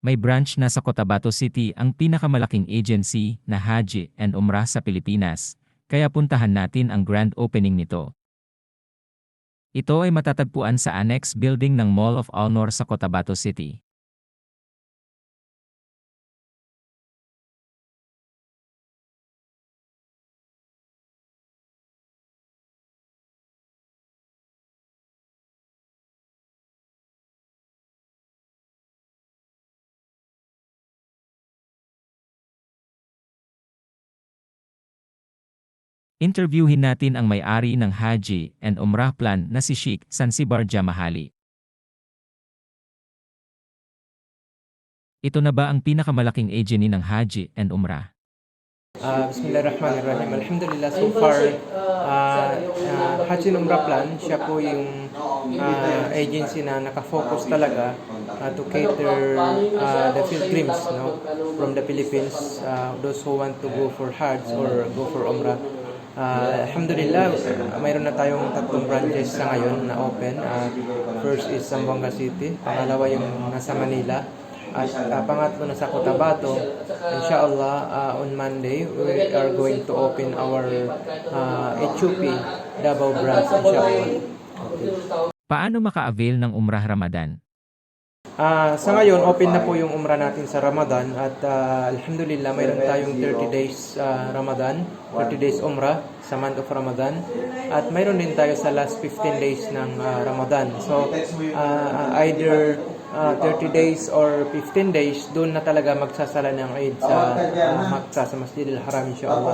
May branch na sa Cotabato City ang pinakamalaking agency na Haji and Umrah sa Pilipinas, kaya puntahan natin ang grand opening nito. Ito ay matatagpuan sa annex building ng Mall of Honor sa Cotabato City. Interviewin natin ang may-ari ng Haji and Umrah plan na si Sheikh Sansibar Jamahali. Ito na ba ang pinakamalaking agency ng Haji and Umrah? Uh, Bismillahirrahmanirrahim. Alhamdulillah, so far, uh, uh, Hajj and Umrah Plan, siya po yung uh, agency na nakafocus talaga uh, to cater uh, the pilgrims no, from the Philippines, uh, those who want to go for Hajj or go for Umrah. Uh, Alhamdulillah, uh, mayroon na tayong tatlong branches sa ngayon na open. Uh, first is Zamboanga City, pangalawa yung nasa Manila, at uh, pangatlo na sa Cotabato. Inshallah, uh, on Monday, we are going to open our uh, HUP Davao branch, inshallah. Paano maka-avail ng Umrah Ramadan? Ah, sa ngayon, open na po yung umrah natin sa Ramadan at ah, alhamdulillah mayroon tayong 30 days ah, Ramadan, 30 days umrah sa month of Ramadan at mayroon din tayo sa last 15 days ng ah, Ramadan. So, ah, either ah, 30 days or 15 days, doon na talaga magsasala ng Eid sa ah, Makkah, sa Masjidil Haram inshallah.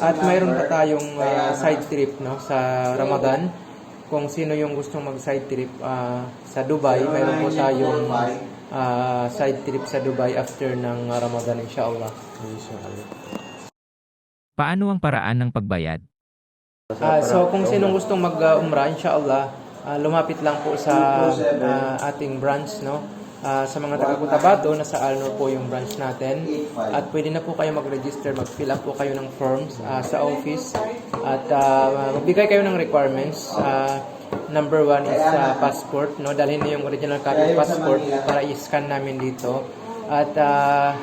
At mayroon pa tayong ah, side trip no, sa Ramadan kung sino yung gustong mag-side trip ah, sa Dubai, mayroon po tayong ah, side trip sa Dubai after ng Ramadan inshallah. Paano ang paraan ng pagbayad? Ah, so kung sino gustong mag-umrah, inshallah, ah, lumapit lang po sa ah, ating branch, no? Ah, sa mga taga Cotabato, nasa Alnor po yung branch natin. At pwede na po kayo mag-register, mag-fill up po kayo ng forms ah, sa office. At ah, magbigay kayo ng requirements. Ah, number one is ah, passport, no? Dalhin niyo yung original copy of passport para i-scan namin dito. At ah,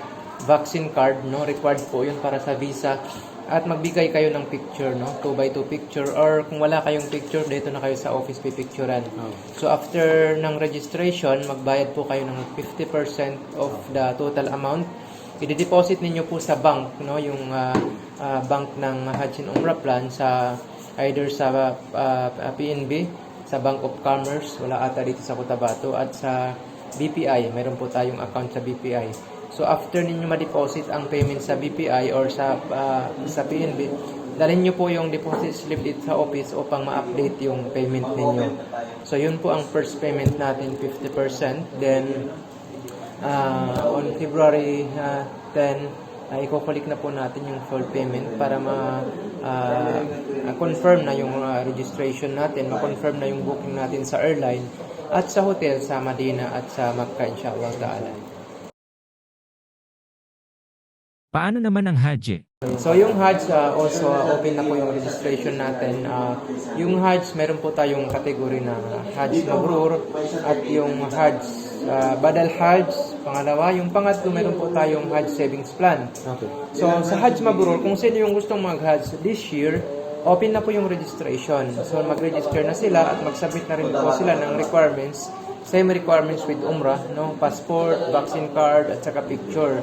vaccine card, no? Required po yun para sa visa at magbigay kayo ng picture, no? 2 by 2 picture or kung wala kayong picture, dito na kayo sa office pipicturean. So after ng registration, magbayad po kayo ng 50% of the total amount. I-deposit ninyo po sa bank, no? Yung ah, ah, bank ng Hajj and Umrah plan sa either sa ah, ah, PNB, sa Bank of Commerce, wala ata dito sa Cotabato at sa BPI, mayroon po tayong account sa BPI. So after ninyo ma-deposit ang payment sa BPI or sa ah, sa PNB, dalhin niyo po yung deposit slip dito sa office upang ma-update yung payment ninyo. So yun po ang first payment natin 50%. Then ah, on February ah, 10 ay iko-collect na po natin yung full payment para ma ah, confirm na yung ah, registration natin, ma-confirm na yung booking natin sa airline at sa hotel sa Medina at sa Makkah inshallah ta'ala. Paano naman ang Haji? So yung Hajj, uh, also uh, open na po yung registration natin. Uh, yung Hajj, meron po tayong kategory na Hajj Mabrur at yung Hajj uh, Badal Hajj. Pangalawa, yung pangatlo, meron po tayong Hajj Savings Plan. So sa Hajj Mabrur, kung sino yung gustong mag-Hajj this year, open na po yung registration. So mag-register na sila at mag-submit na rin po sila ng requirements. Same requirements with Umrah, no? Passport, vaccine card, at saka picture.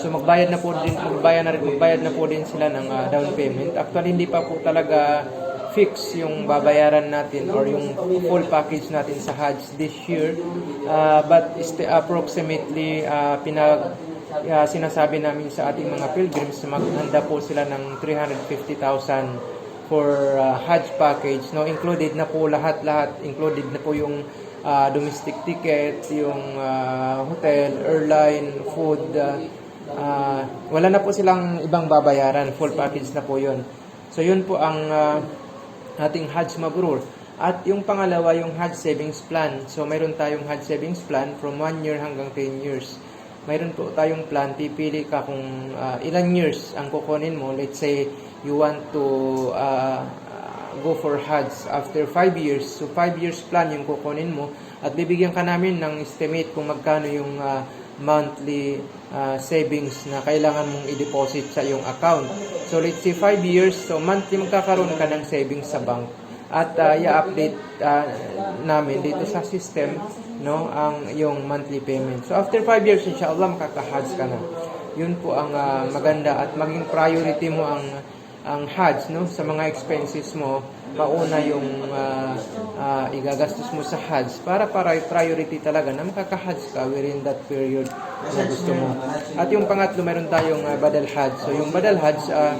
So magbayad na po din magbayad na magbayad na po din sila ng ah, down payment. Actually hindi pa po talaga fix yung babayaran natin or yung full package natin sa Hajj this year. Ah, but approximately ah, pinag ah, sinasabi namin sa ating mga pilgrims maghanda po sila ng 350,000 for ah, Hajj package. No, included na po lahat-lahat, included na po yung ah, domestic ticket, yung ah, hotel, airline, food, ah, Ah, wala na po silang ibang babayaran. Full package na po yun. So, yun po ang ah, ating Hajj Mabrur. At yung pangalawa, yung Hajj Savings Plan. So, mayroon tayong Hajj Savings Plan from 1 year hanggang 10 years. Mayroon po tayong plan, pipili ka kung ah, ilang years ang kukunin mo. Let's say, you want to ah, go for Hajj after 5 years. So 5 years plan yung kukunin mo at bibigyan ka namin ng estimate kung magkano yung ah, monthly ah, savings na kailangan mong i-deposit sa iyong account. So let's say 5 years, so monthly magkakaroon ka ng savings sa bank at ah, i-update ah, namin dito sa system no ang yung monthly payment. So after 5 years inshallah makaka-Hajj ka na. Yun po ang ah, maganda at maging priority mo ang ang Hajj no sa mga expenses mo mauna yung ah, ah, igagastos mo sa Hajj para para priority talaga na makaka-Hajj ka within that period na gusto mo. At yung pangatlo meron tayong ah, Badal Hajj. So yung Badal Hajj ah,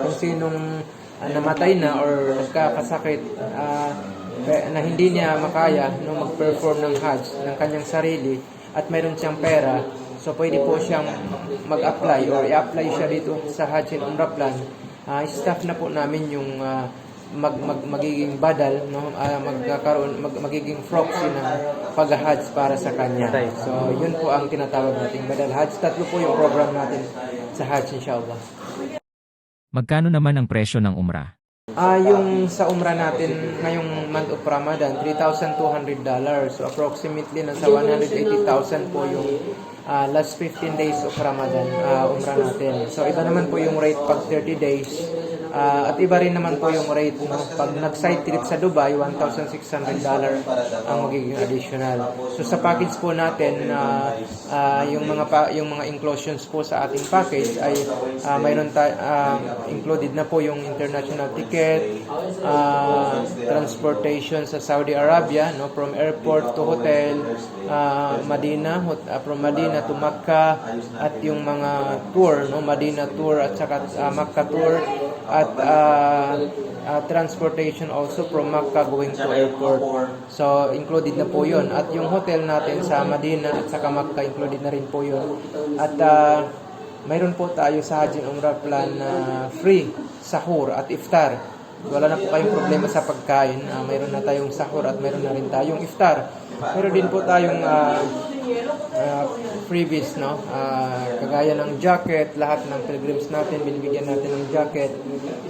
kung sinong ah, namatay na or nagkakasakit pe- na hindi niya makaya no mag-perform ng Hajj ng kanyang sarili at mayroon siyang pera so pwede po siyang mag-apply or i-apply siya dito sa Hajj and Umrah plan Ah, staff na po namin yung ah, mag, mag, magiging badal no? Ah, magkakaroon mag, magiging proxy ng pag-Hajj para sa kanya. So yun po ang tinatawag nating badal Hajj tatlo po yung program natin sa Hajj inshallah. Magkano naman ang presyo ng umrah? Ah, yung sa umrah natin ngayong month of Ramadan, $3,200. So approximately nasa 180,000 po yung ah, last 15 days of Ramadan ah, umrah natin. So iba naman po yung rate pag 30 days. Ah, at iba rin naman po yung rate no, pag nag-side trip sa Dubai, $1,600 ang magiging additional. So sa package po natin, ah, ah, yung mga pa, yung mga inclusions po sa ating package ay ah, mayroon ta- ah, included na po yung international ticket, ah, transportation sa Saudi Arabia, no, from airport to hotel, ah, Madina, hot- ah, from Madina to Makkah, at yung mga tour, no, Madina tour at saka ah, Makkah tour, at ah, ah, transportation also from Makkah going to airport. So, included na po yun. At yung hotel natin sa Madina at saka Makkah, included na rin po yun. At ah, mayroon po tayo sa Hajj Umrah plan na free sahur at iftar. Wala na po kayong problema sa pagkain. Ah, mayroon na tayong sahur at mayroon na rin tayong iftar. Mayroon din po tayong ah, ah, freebies, no? Ah, kagaya ng jacket, lahat ng pilgrims natin, binibigyan natin ng jacket.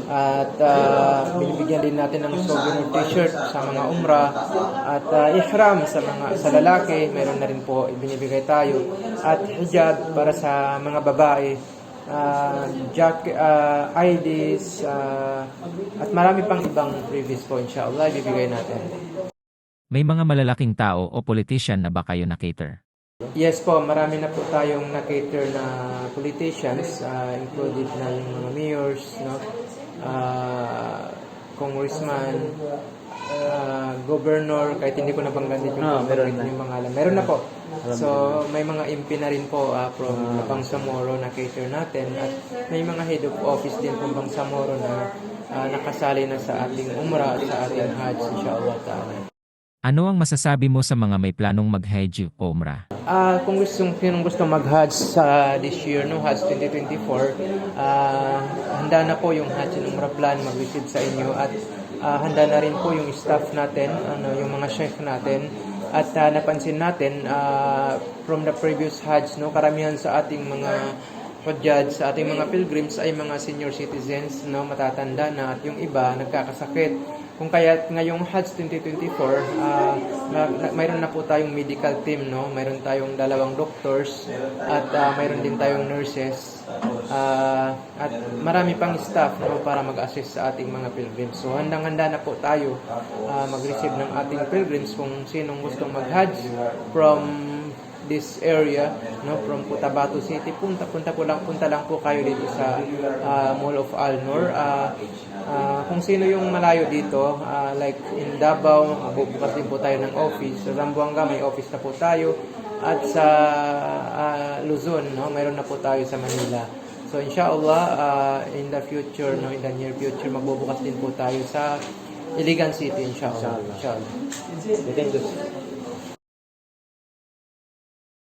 At ah, binibigyan din natin ng souvenir t-shirt sa mga umrah. At ah, ihram sa mga sa lalaki, meron na rin po ibinibigay tayo. At hijab para sa mga babae. Uh, jacket, ah, IDs, ah, at marami pang ibang freebies po inshallah ibibigay natin. May mga malalaking tao o politician na ba kayo na cater? Yes po, marami na po tayong na-cater na politicians, ah, included na yung mga mayors, no? Ah, congressman, ah, governor, kahit hindi ko nabangganit yung, Ah, meron na. yung pangalan. Meron na po. So, may mga MP na rin po ah, from Bangsamoro na cater natin at may mga head of office din from Bangsamoro na ah, nakasali na sa ating umrah at sa ating hajj, inshallah ta'ala. Ano ang masasabi mo sa mga may planong mag-hajj o umrah? Ah, kung gusto sinong gusto mag-Hajj sa this year no Hajj 2024, ah handa na po yung Hajj and Umrah plan mag-receive sa inyo at ah, handa na rin po yung staff natin, ano yung mga chef natin. At ah, napansin natin ah, from the previous Hajj no karamihan sa ating mga Hujjaj sa ating mga pilgrims ay mga senior citizens no matatanda na. At yung iba nagkakasakit kung kaya ngayong Hajj 2024, ah, na, na, mayroon na po tayong medical team, no? Mayroon tayong dalawang doctors at ah, mayroon din tayong nurses. Ah, at marami pang staff no para mag-assist sa ating mga pilgrims. So handang-handa na po tayo ah, mag-receive ng ating pilgrims kung sinong gustong mag-Hajj from this area no from Cotabato City. Punta punta po lang punta lang po kayo dito sa ah, Mall of Alnor. Ah, ah, kung sino yung malayo dito ah, like in Davao bubukas din po tayo ng office. Sa Zamboanga may office na po tayo. At sa ah, Luzon no mayroon na po tayo sa Manila. So inshallah ah, in the future no in the near future magbubukas din po tayo sa Iligan City inshallah. Inshallah. You.